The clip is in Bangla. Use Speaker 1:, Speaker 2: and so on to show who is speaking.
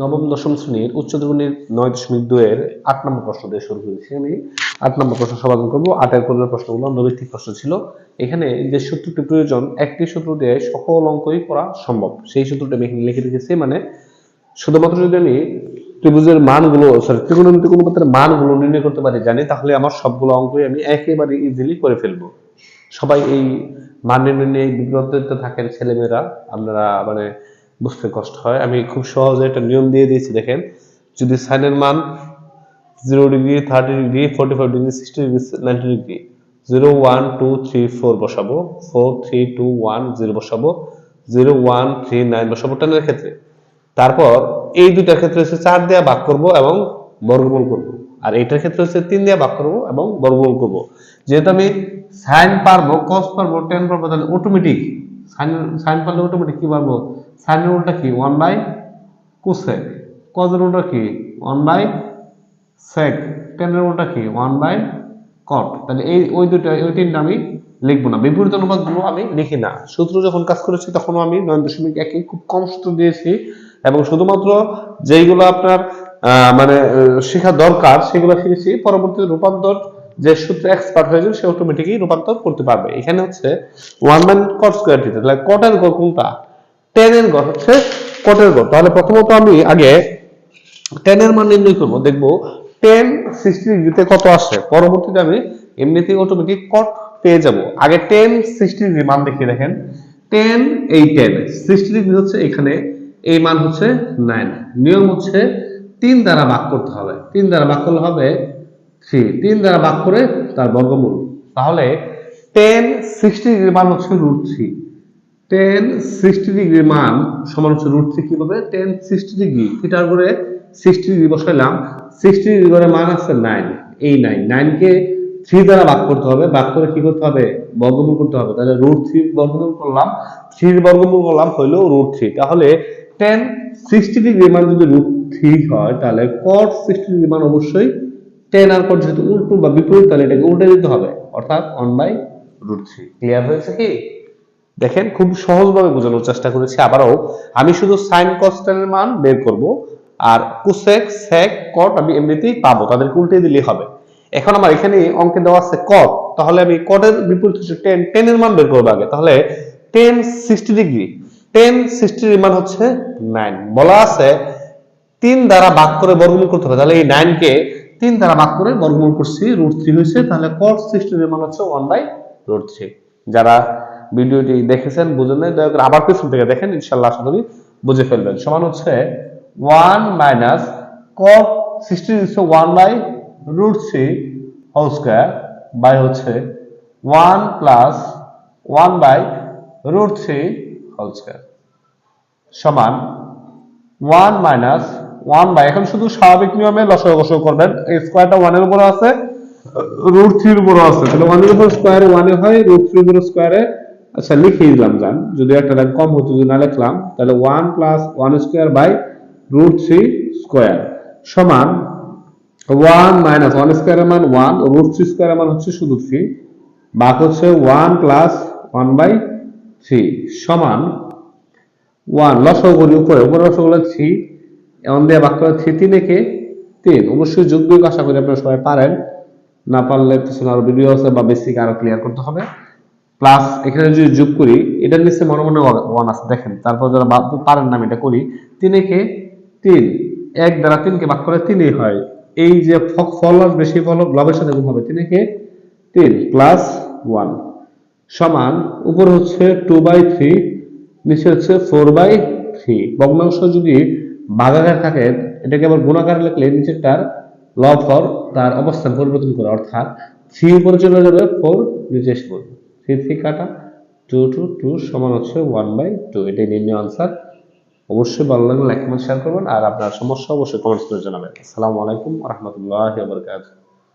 Speaker 1: নবম, দশম শ্রেণির উচ্চ দ্রবণীর নয় দশমিক দুয়ের আট নম্বর প্রশ্ন দিয়ে শুরু করেছি আমি। আট নম্বর প্রশ্ন সমাধান করব। আটের পরের প্রশ্নগুলো নৈতিক প্রশ্ন ছিল। এখানে যে সূত্রটি প্রয়োজন, একটি সূত্র দিয়ে সকল অঙ্কই করা সম্ভব। সেই সূত্রটা আমি এখানে লিখে রেখেছি মানে শুধুমাত্র যদি আমি ত্রিভুজের মানগুলো সরি ত্রিকোণমিতিক অনুপাতের মানগুলো নির্ণয় করতে পারি, জানি, তাহলে আমার সবগুলো অঙ্কই আমি একেবারে ইজিলি করে ফেলব। সবাই এই মান নির্ণয় নিয়ে বিব্রত থাকেন ছেলেমেয়েরা, আপনারা মানে বুঝতে কষ্ট হয়। আমি খুব সহজে একটা নিয়ম দিয়ে দিয়েছি, দেখেন। যদি সাইনের মান zero degree thirty degree forty five degree sixty degree ninety degree zero one two three four বসাবো। Four three two one zero বসাবো। জিরো ওয়ান থ্রি নাইন বসাবো টেনের ক্ষেত্রে। তারপর এই দুটার ক্ষেত্রে হচ্ছে চার দেওয়া ভাগ করব এবং বর্গমূল করব। আর এইটার ক্ষেত্রে হচ্ছে তিন দিয়ে ভাগ করব এবং বর্গমূল করব। যেহেতু আমি সাইন পারব কস পারব টেন পারব, তাহলে অটোমেটিক সাইন সাইন পারলে অটোমেটিক কি পারব? সাইনের উল্টা কি? ওয়ান বাই কোসেক কজের উল্টা কি? ওয়ান বাই সেক টেনের উল্টা কি? ওয়ান বাই কট তাহলে এই, ওই দুটো ওই তিনটা আমি লিখব না। বিপরীত অনুপাতগুলো আমি লিখি না। সূত্র যখন কাজ করেছি তখনও আমি নয় দশমিক একে খুব কম সূত্র দিয়েছি। এবং শুধুমাত্র যেইগুলো আপনার মানে শেখা দরকার, সেগুলো শিখেছি। পরবর্তীতে রূপান্তর যে সূত্রে এক্সপার্ট হয়ে যাবে সে অটোমেটিকই রূপান্তর করতে পারবে। এখানে হচ্ছে one man cot square theta তাহলে কটের গড় কোনটা? টেনের গড় হচ্ছে কটের গড়। তাহলে প্রথমত আমি আগে টেনের মান নির্ণয় করব। দেখব টেন সিক্সটি ডিগ্রিতে কত আসে। পরবর্তীতে আমি এমনিতেই অটোমেটিক কট পেয়ে যাব। আগে টেন সিক্সটি ডিগ্রি মান দেখিয়ে দেখেন। টেন এই টেন সিক্সটি ডিগ্রি হচ্ছে এখানে, এই মান হচ্ছে নাইন নিয়ম হচ্ছে তিন দ্বারা ভাগ করতে হবে। তিন দ্বারা ভাগ করলে হবে থ্রি। তিন দ্বারা ভাগ করে তার বর্গমূল। তাহলে টেন সিক্সটি ডিগ্রি মান হচ্ছে root three tan sixty degree মান সমান হচ্ছে রুট থ্রি কি হবে টেন সিক্সটি ডিগ্রি থিটার করে সিক্সটি ডিগ্রি বসাইলাম। সিক্সটি ডিগ্রি করে মান আছে নাইন এই নাইন নাইনকে থ্রি দ্বারা ভাগ করতে হবে। ভাগ করে কি করতে হবে? বর্গমূল করতে হবে। তাহলে রুট থ্রি বর্গমূল করলাম। থ্রির বর্গমূল করলাম হইল রুট থ্রি তাহলে টেন সিক্সটি ডিগ্রি মান যদি রুট থ্রি হয়, তাহলে কট সিক্সটি ডিগ্রি মান অবশ্যই টেন আর কট যেহেতু উল্টো বা বিপরীত, তাহলে এটাকে উল্টে দিতে হবে। অর্থাৎ one by root three clear হয়েছে কি? দেখেন, খুব সহজভাবে বোঝানোর চেষ্টা করেছি আবারও। আমি শুধু সাইন কস্টের মান বের করব, আর কুসেক সেক কট আমি এমনিতেই পাবো, তাদেরকে উল্টে দিলেই হবে। এখন আমার এখানে অঙ্কে দেওয়া আছে কট তাহলে আমি কটের বিপরীত হচ্ছে টেন টেনের মান বের করব আগে। তাহলে tan sixty degree tan sixty মান হচ্ছে নাইন বলা আছে তিন দ্বারা ভাগ করে বর্গমূল করতে হবে। তাহলে এই নাইন কে তিন দ্বারা ভাগ করে বর্গমূল করছি রুট থ্রি হয়েছে, তাহলে কট সিক্সটি মান হচ্ছে ওয়ান বাই রুট থ্রি যারা ভিডিওটি দেখেছেন, বুঝেন নাই, দয়া করে আবার পেছন থেকে দেখেন ইনশাল্লাহ আশা করি বুঝে ফেলবেন। সমান হচ্ছে ওয়ান মাইনাস কট সিক্সটি হচ্ছে one by root three whole square by হচ্ছে one plus one by root three whole square সমান ওয়ান মাইনাস ওয়ান বাই এখন শুধু স্বাভাবিক নিয়মে লসগু গসগু করবেন। এই স্কোয়ারটা ওয়ানের উপর আছে। রুট থ্রির উপর আছে। তাহলে ওয়ানের উপর স্কোয়ারে ওয়ানে হয় রুট থ্রির উপর স্কোয়ারে আচ্ছা লিখে দিলাম যান যদি একটা লাইন কম হতো, যদি না লিখলাম, তাহলে one plus one square by root three square সমান ওয়ান মাইনাস ওয়ান স্কোয়ারের মান ওয়ান রুট থ্রি স্কোয়ারের মান হচ্ছে শুধু থ্রি বাক হচ্ছে one plus one by three সমান ওয়ান করি উপরে উপরে লসগু থ্রি এমন দিয়ে বাক্য থ্রি তিন। অবশ্যই যোগ আশা করি আপনারা সবাই পারেন। না পারলে পিছনে আরও ভিডিও আছে বা বেসিক আরও ক্লিয়ার করতে হবে। প্লাস এখানে যদি যোগ করি, এটার নিচে মনে মনে ওয়ান আছে। দেখেন, তারপর যারা পারেন না আমি এটা করি। তিন একে তিন। এক দ্বারা তিনকে ভাগ করে তিনই হয়। এই যে ফল আসবে, সেই ফল লবের সাথে গুণ হবে। তিন একে তিন প্লাস ওয়ান সমান, উপর হচ্ছে টু বাই থ্রি নিচে হচ্ছে ফোর বাই থ্রি ভগ্নাংশ যদি ভাগাকার থাকে, এটাকে আবার গুণাকার লিখলে নিচেরটার লব ফর তার অবস্থান পরিবর্তন করে, অর্থাৎ থ্রি উপরে চলে যাবে ফোর নিচে থ্রি থ্রি কাটা টু টু টু সমান হচ্ছে ওয়ান বাই টু এটাই নির্ণয় আনসার অবশ্যই ভালো লাগলে লাইক কমেন্ট শেয়ার করবেন। আর আপনার সমস্যা অবশ্যই কমেন্টস করে জানাবেন। আসসালামু আলাইকুম রহমতুল্লাহ বরকাত